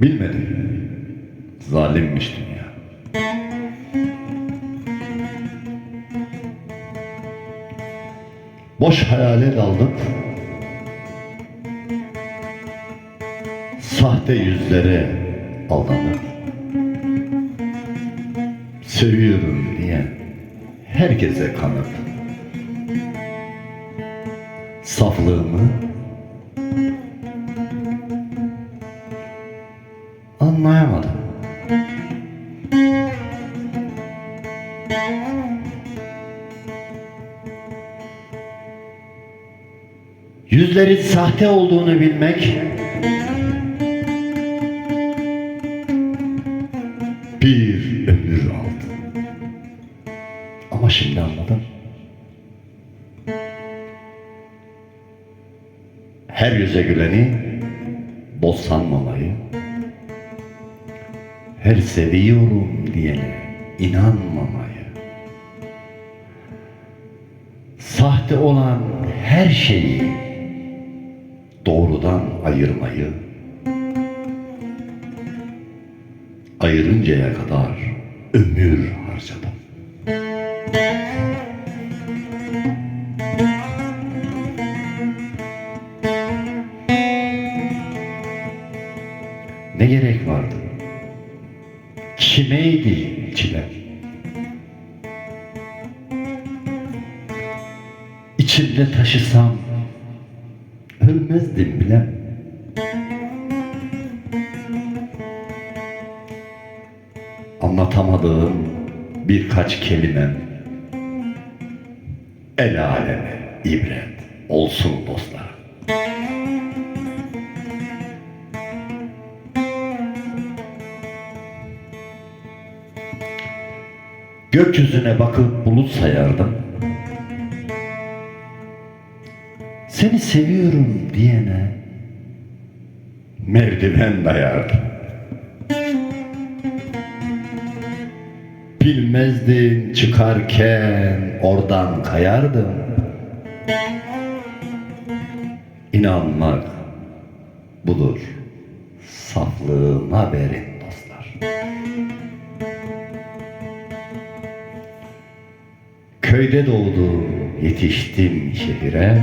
Bilmedim. Zalimmiş dünya. Boş hayale daldım. Sahte yüzlere aldanıp Seviyorum diye herkese kanıp Saflığımı anlayamadım. Yüzlerin sahte olduğunu bilmek bir ömür aldı. Ama şimdi anladım. Her yüze güleni boz sanmamayı, her seviyorum diyene inanmamayı, sahte olan her şeyi doğrudan ayırmayı, ayırıncaya kadar ömür harcadım. Ne gerek vardı? Kimeydi çile? İçimde taşısam ölmezdim bile. Anlatamadığım birkaç kelimem el aleme ibret olsun dostlar. Gökyüzüne bakıp bulut sayardım. Seni seviyorum diyene merdiven dayardım. Bilmezdin çıkarken oradan kayardım. İnanmak budur. Saflığıma verin dostlar. Köyde doğdum, yetiştim şehire.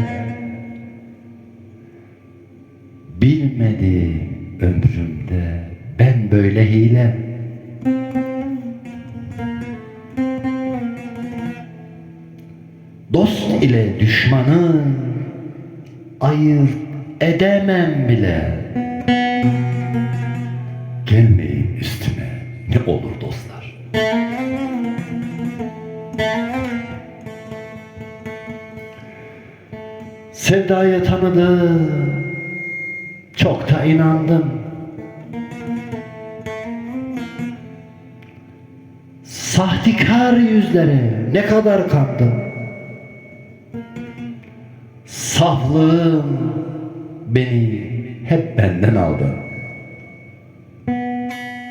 Bilmedi ömrümde ben böyle hile. Dost ile düşmanı ayırt edemem bile. Gelmeyin üstüme ne olur dostlar. Sevdaya tanıdım, çok da inandım. Sahtikar yüzlere ne kadar kandım. Saflığım beni hep benden aldı.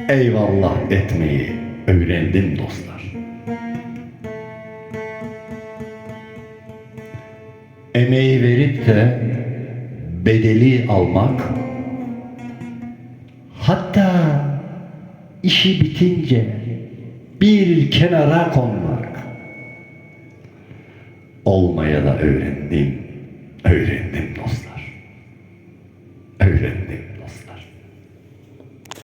Eyvallah etmeyi öğrendim dostlar. Emeği verip de bedeli almak, hatta işi bitince bir kenara konmak. Olmaya da öğrendim, öğrendim dostlar. Öğrendim.